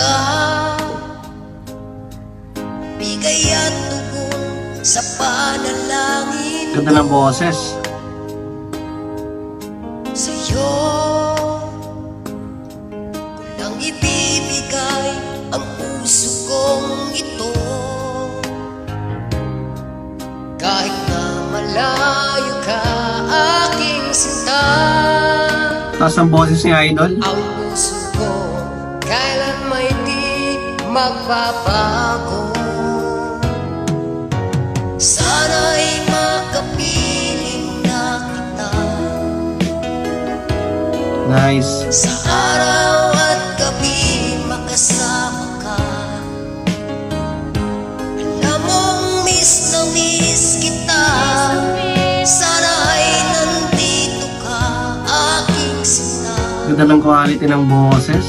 ka Bigay at tugon sa panalangin Ganda ng boses. Sa'yo Ko lang ibibigay ang puso kong ito Kahit na malayo ka aking sinta Tapos ang boses ni Idol. Ang puso ko magbabago. Sana'y makapiling na kita. Nice. Sa araw at gabi makasama ka. Alam mong miss na miss kita. Sana ay nandito ka aking sinta Ganda ng quality ng boses.